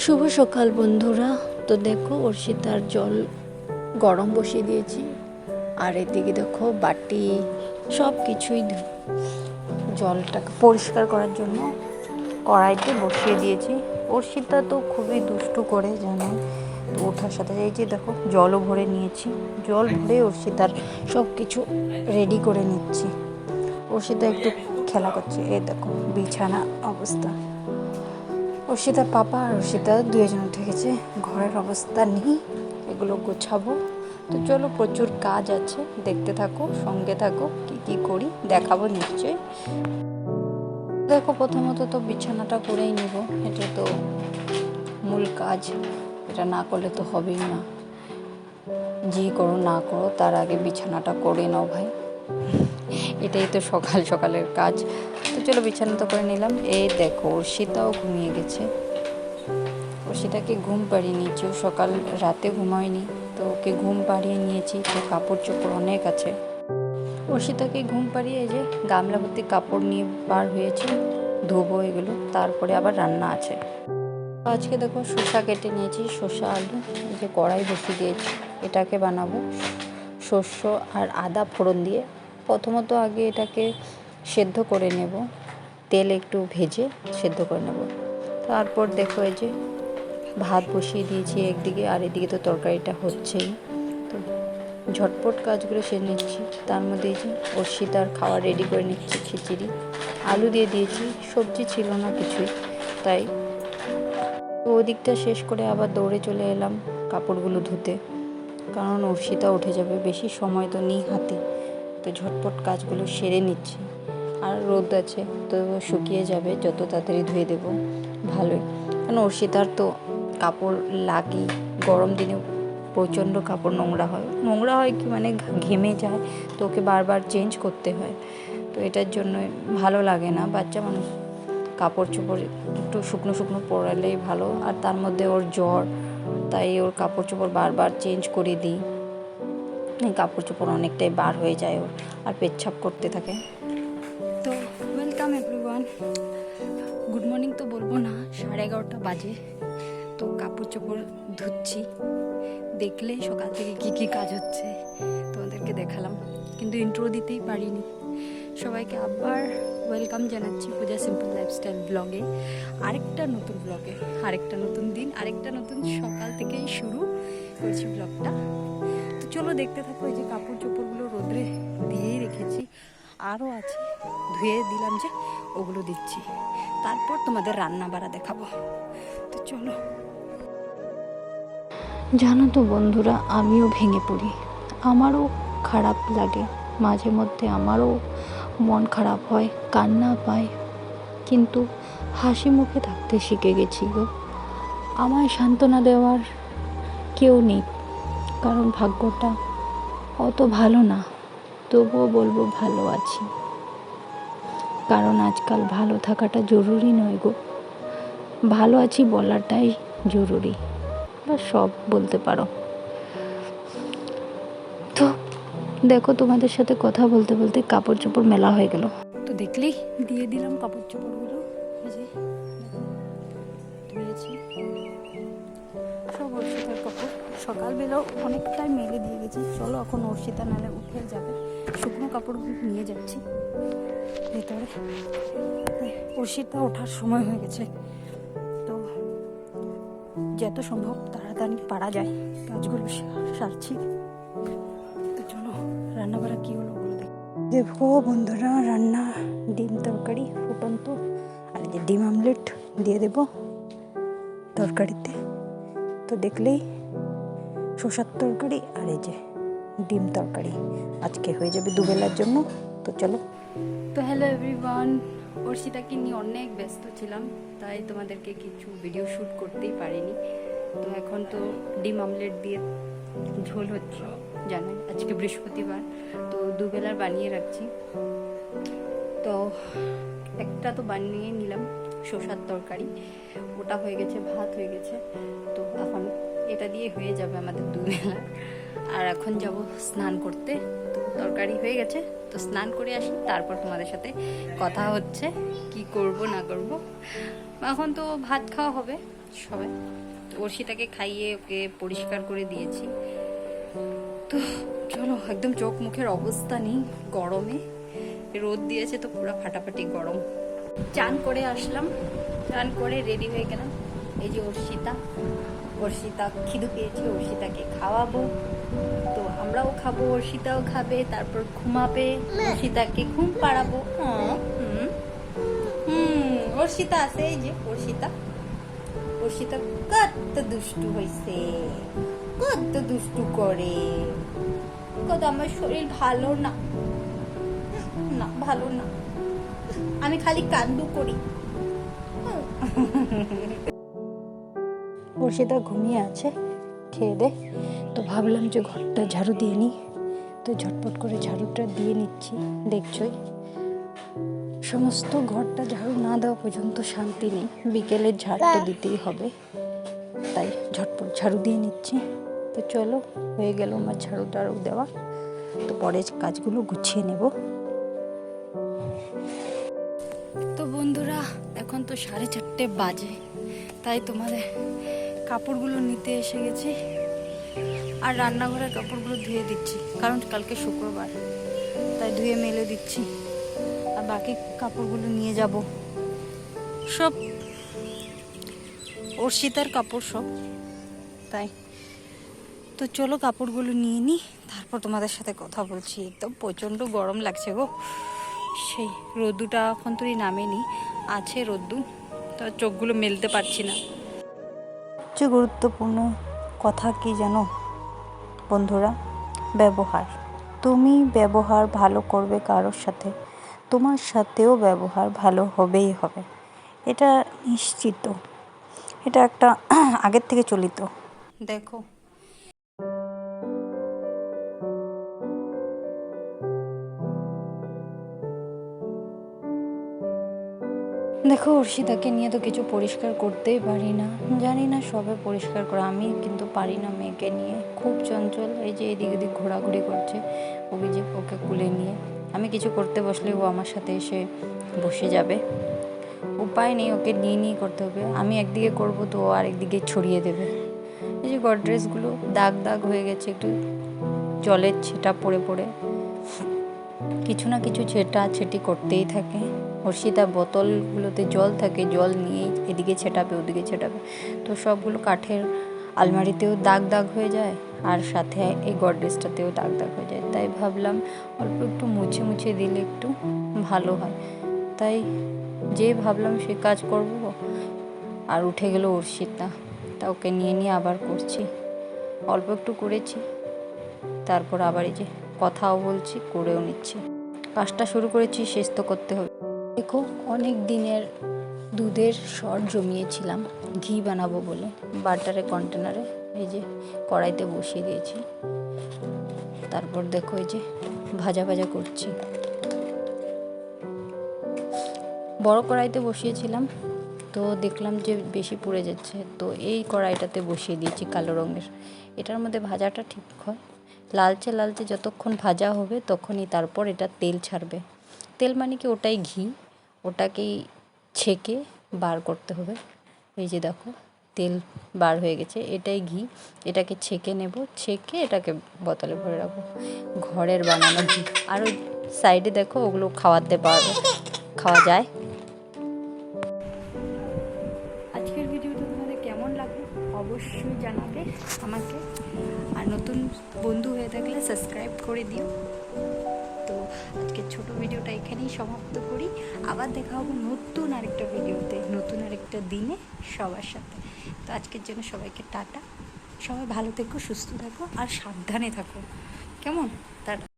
শুভ সকাল বন্ধুরা। তো দেখো, অর্ষিতার জল গরম বসিয়ে দিয়েছি। আর এদিকে দেখো, বাটি সব কিছুই জলটাকে পরিষ্কার করার জন্য কড়াইতে বসিয়ে দিয়েছি। অর্ষিতা তো খুবই দুষ্টু করে, জানো? তো ওঠার সাথে যে দেখো, জলও ভরে নিয়েছি। জল ভরে অর্ষিতার সব কিছু রেডি করে নিচ্ছি। অর্ষিতা একটু খেলা করছে। এই দেখো, বিছানা অবস্থা। অর্ষিতার পাপা আর অর্ষিতা দুজন গেছে ঘরের অবস্থা নেই, এগুলো গোছাবো। তো চলো প্রচুর কাজ আছে, দেখতে থাকো, সঙ্গে থাকো, কি কি করি, দেখাবো নিশ্চয়ই। দেখো প্রথমত তো বিছানাটা করেই নেব, এটা তো মূল কাজ, এটা না করলে তো হবেই না। যে করো না করো, তার আগে বিছানাটা করে নাও ভাই। এটাই তো সকাল সকালের কাজ। চলো বিছানা তো করে নিলাম। এই দেখো, অর্ষিতাও ঘুমিয়ে গেছে। অর্ষিতাকে ঘুম পাড়িয়ে নিয়েছি। ও সকাল রাতে ঘুমায়নি, তো ওকে ঘুম পাড়িয়ে নিয়েছি। তো কাপড় চোপড় অনেক আছে। অর্ষিতাকে ঘুম পাড়িয়ে যে গামলা ভর্তি কাপড় নিয়ে বার হয়েছে, ধোবো এগুলো। তারপরে আবার রান্না আছে। আজকে দেখো শসা কেটে নিয়েছি, শসা, আলু, এই যে কড়াই বসিয়ে দিয়েছি। এটাকে বানাবো। শস্য আর আদা ফোড়ন দিয়ে। প্রথমত আগে এটাকে সেদ্ধ করে নেব। তেল একটু ভেজে সেদ্ধ করে নেব। তারপর দেখো এই যে ভাত বসিয়ে দিয়েছি একদিকে, আর এদিকে তো তরকারিটা হচ্ছেই। তো ঝটপট কাজগুলো সেরে নিচ্ছি। তার মধ্যে এই যে অর্ষিতার খাওয়া রেডি করে নিচ্ছি খিচুড়ি। আলু দিয়ে দিয়েছি, সবজি ছিল না কিছুই, তাই। ওদিকটা শেষ করে আবার দৌড়ে চলে এলাম কাপড়গুলো ধুতে। কারণ অর্ষিতা উঠে যাবে, বেশি সময় তো নেই হাতে। তো ঝটপট কাজগুলো সেরে নিচ্ছি। আর রোদ আছে, তো শুকিয়ে যাবে, যত তাড়াতাড়ি ধুয়ে দেব, ভালোই। কারণ অর্ষিতার তো কাপড় লাগে গরম দিনে প্রচণ্ড কাপড় নোংরা হয়। নোংরা হয় কি মানে ঘেমে যায়, তো ওকে বারবার চেঞ্জ করতে হয়। তো এটার জন্য ভালো লাগে না, বাচ্চা মানুষ কাপড় চোপড় একটু শুকনো শুকনো পরালেই ভালো। আর তার মধ্যে ওর জ্বর, তাই ওর কাপড় চোপড় বারবার চেঞ্জ করে দিই। কাপড় চোপড় অনেকটাই বার হয়ে যায় ওর, আর পেচ্ছাপ করতে থাকে। বাজে। তো কাপড় চোপড় ধুচ্ছি। দেখলে সকাল থেকে কি কি কাজ হচ্ছে তোমাদেরকে দেখালাম। কিন্তু ইন্ট্রো দিতেই পারিনি। সবাইকে আবার ওয়েলকাম জানাচ্ছি পূজা সিম্পল লাইফস্টাইল ব্লগে আরেকটা নতুন ব্লগে আরেকটা নতুন দিন, আরেকটা নতুন সকাল থেকেই শুরু করছি ব্লগটা তো চলো দেখতে থাকো এই যে কাপড় চোপড়গুলো রোদ্রে দিয়েই রেখেছি। আরও আছে, ধুয়ে দিলাম যে ওগুলো দিচ্ছি। তারপর তোমাদের রান্না বাড়া দেখাবো। তো চলো। জানো তো বন্ধুরা, আমিও ভেঙে পড়ি। আমারও খারাপ লাগে। মাঝে মধ্যে আমারও মন খারাপ হয়, কান্না পায়। কিন্তু হাসি মুখে থাকতে শিখে গেছি গো। আমায় সান্ত্বনা দেওয়ার কেউ নেই। কারণ ভাগ্যটা অত ভালো না। তবুও বলব ভালো আছি। কারণ আজকাল ভালো থাকাটা জরুরি নয় গো। ভালো আছি বলাটাই জরুরি। বা সব বলতে পারো। তো, দেখো তোমাদের সাথে কথা বলতে বলতে কাপড় চোপড় মেলা হয়ে গেল। তো দেখলেই দিয়ে দিলাম কাপড় চোপড়গুলো সব অর্ষিতার কাপড়। সকালবেলাও অনেকটাই মেলে দিয়ে গেছি। চলো এখন অর্ষিতা নালে উঠে যাবে। শুকনো কাপড়গুলো নিয়ে যাচ্ছি। ভেতরে। অর্ষিতা ওঠার সময় হয়ে গেছে। তো যত সম্ভব তাড়াতাড়ি পারা যায়, কাজগুলো সারছি। তো চলো রান্না বাড়া কী হলো ওগুলো দেখ। বন্ধুরা, রান্না, ডিম তরকারি ফুটন্ত। আর যে ডিম আমলেট দিয়ে দেব তরকারিতে। তো দেখলেই শসার তরকারি আর এই যে ডিম তরকারি। আজকে হয়ে যাবে দুবেলার জন্য। তো চলো। তো হ্যালো এভরিওয়ান অর্ষিতাকে নিয়ে অনেক ব্যস্ত ছিলাম, তাই তোমাদেরকে কিছু ভিডিও শ্যুট করতেই পারিনি। তো এখন তো ডিম আমলেট দিয়ে ঝোল হচ্ছে জানেন আজকে বৃহস্পতিবার, তো দুবেলার বানিয়ে রাখছি। তো একটা তো বানিয়ে নিলাম, শসার তরকারি। ওটা হয়ে গেছে, ভাত হয়ে গেছে। তো এখন এটা দিয়ে হয়ে যাবে আমাদের দুবেলা। আর এখন যাব স্নান করতে। তো তরকারি হয়ে গেছে। তো স্নান করে আসি, তারপর তোমাদের সাথে কথা হচ্ছে, কি করব, না করব। এখন তো ভাত খাওয়া হবে সবাই অর্ষিতাকে খাইয়ে ওকে পরিষ্কার করে দিয়েছি। তো চলো, একদম চোখ মুখের অবস্থা নেই গরমে। রোদ দিয়েছে তো পুরো ফাটাফাটি গরম। চান করে আসলাম। চান করে রেডি হয়ে গেলাম। এই যে অর্ষিতা অর্ষিতা খিদু পেয়েছে, অর্ষিতাকে খাওয়াবো। তো আমরাও খাব, অর্ষিতাও খাবে, তারপর ঘুমাবে, অর্ষিতাকে ঘুম পাড়াবো। হুম, অর্ষিতা আছে, এই যে অর্ষিতা। অর্ষিতা কত দুষ্টু হইছে, কত দুষ্টু করে। কত আমার শরীর ভালো না না, ভালো না। আমি খালি কান্দু করি। অর্ষিতা ঘুমিয়ে আছে। খেয়ে দে। তো ভাবলাম যে ঘরটা ঝাড়ু দিয়ে নিই। তো ঝটপট করে ঝাড়ুটা দিয়ে নিচ্ছি, দেখছই। সমস্ত ঘরটা ঝাড়ু না দেওয়া পর্যন্ত শান্তি নেই। বিকেলের ঝাড়টা দিতেই হবে। তাই ঝটপট ঝাড়ু দিয়ে নিচ্ছি। তো চলো, হয়ে গেল আমার ঝাড়ু টাড়ু দেওয়া। তো পরে কাজগুলো গুছিয়ে নেব। তো বন্ধুরা, এখন তো সাড়ে চারটে বাজে। তাই তোমাদের কাপড়গুলো নিতে এসে গেছি। আর রান্নাঘরের কাপড়গুলো ধুয়ে দিচ্ছি, কারণ কালকে শুক্রবার, তাই ধুয়ে মেলে দিচ্ছি। আর বাকি কাপড়গুলো নিয়ে যাব। সব অর্ষিতার কাপড় সব, তাই। তো চলো কাপড়গুলো নিয়ে নিই তারপর তোমাদের সাথে কথা বলছি। একদম প্রচণ্ড গরম লাগছে গো। সেই রোদ্দুটা এখন তো নামেনি আছে রোদ্দু তো চোখগুলো মেলতে পারছি না। সবচেয়ে গুরুত্বপূর্ণ কথা কি জানো? বন্ধুরা, ব্যবহার। তুমি ব্যবহার ভালো করবে কারোর সাথে। তোমার সাথেও ব্যবহার ভালো হবেই হবে। এটা নিশ্চিত। এটা একটা আগের থেকে চলিত। দেখো দেখো অর্ষিতাকে নিয়ে তো কিছু পরিষ্কার করতেই পারি না। জানি না সবে পরিষ্কার করে, আমি কিন্তু পারি না মেয়েকে নিয়ে। খুব চঞ্চল, এই যে এদিক ওদিক ঘোরাঘুরি করছে ওকে যে ওকে কুলে নিয়ে। আমি কিছু করতে বসলে ও আমার সাথে এসে বসে যাবে। উপায় নেই, ওকে নিয়ে নিয়ে করতে হবে। আমি একদিকে করব তো ও আরেকদিকে ছড়িয়ে দেবে। এই যে গডরেজগুলো দাগ দাগ হয়ে গেছে, একটু জলের ছেটা পড়ে পড়ে। কিছু না কিছু ছেটা ছেটি করতেই থাকে। হর্ষিতা বোতলগুলোতে জল থাকে, জল নিয়েই এদিকে ছেটাবে, ওদিকে ছেটাবে। তো সবগুলো কাঠের আলমারিতেও দাগ দাগ হয়ে যায় আর সাথে এই গডরেজটাতেও দাগ দাগ হয়ে যায়। তাই ভাবলাম অল্প একটু মুছে মুছে দিলে একটু ভালো হয়। তাই যে ভাবলাম সে কাজ করব আর উঠে গেল অর্ষিতা। তা ওকে নিয়ে নিয়ে আবার করছি। অল্প একটু করেছি, তারপর আবার এই যে কথাও বলছি, করেও নিচ্ছি। কাজটা শুরু করেছি শেষ তো করতে হবে। দেখো, অনেক দিনের দুধের সর জমিয়েছিলাম, ঘি বানাবো বলে, বাটারে, কন্টেনারে, এই যে কড়াইতে বসিয়ে দিয়েছি। তারপর দেখো, এই যে ভাজা ভাজা করছি। বড় কড়াইতে বসিয়েছিলাম, তো দেখলাম যে বেশি পুড়ে যাচ্ছে, তো এই কড়াইটাতে বসিয়ে দিয়েছি কালো রঙের। এটার মধ্যে ভাজাটা ঠিক হয়। লালচে লালচে যতক্ষণ ভাজা হবে তখনই তারপর এটা তেল ছাড়বে। তেল মানে কি? ওটাই ঘি। ওটাকেই ছেঁকে বার করতে হবে। এই যে দেখো, তেল বার হয়ে গেছে। এটাই ঘি। এটাকে ছেঁকে নেব। ছেঁকে এটাকে বোতলে ভরে রাখব। ঘরের বানানো ঘি। আর ওই সাইডে দেখো, ওগুলো খাওয়াতে পারবে। খাওয়া যায়। সাবস্ক্রাইব করে দিও। তো আজকের ছোট ভিডিওটা এখানেই সমাপ্ত করি। আবার দেখা হবে নতুন আরেকটা ভিডিওতে, নতুন আরেকটা দিনে সবার সাথে। তো আজকের জন্য সবাইকে টাটা। সবাই ভালো থেকো, সুস্থ থাকো আর সাবধানে থাকো। কেমন? টাটা।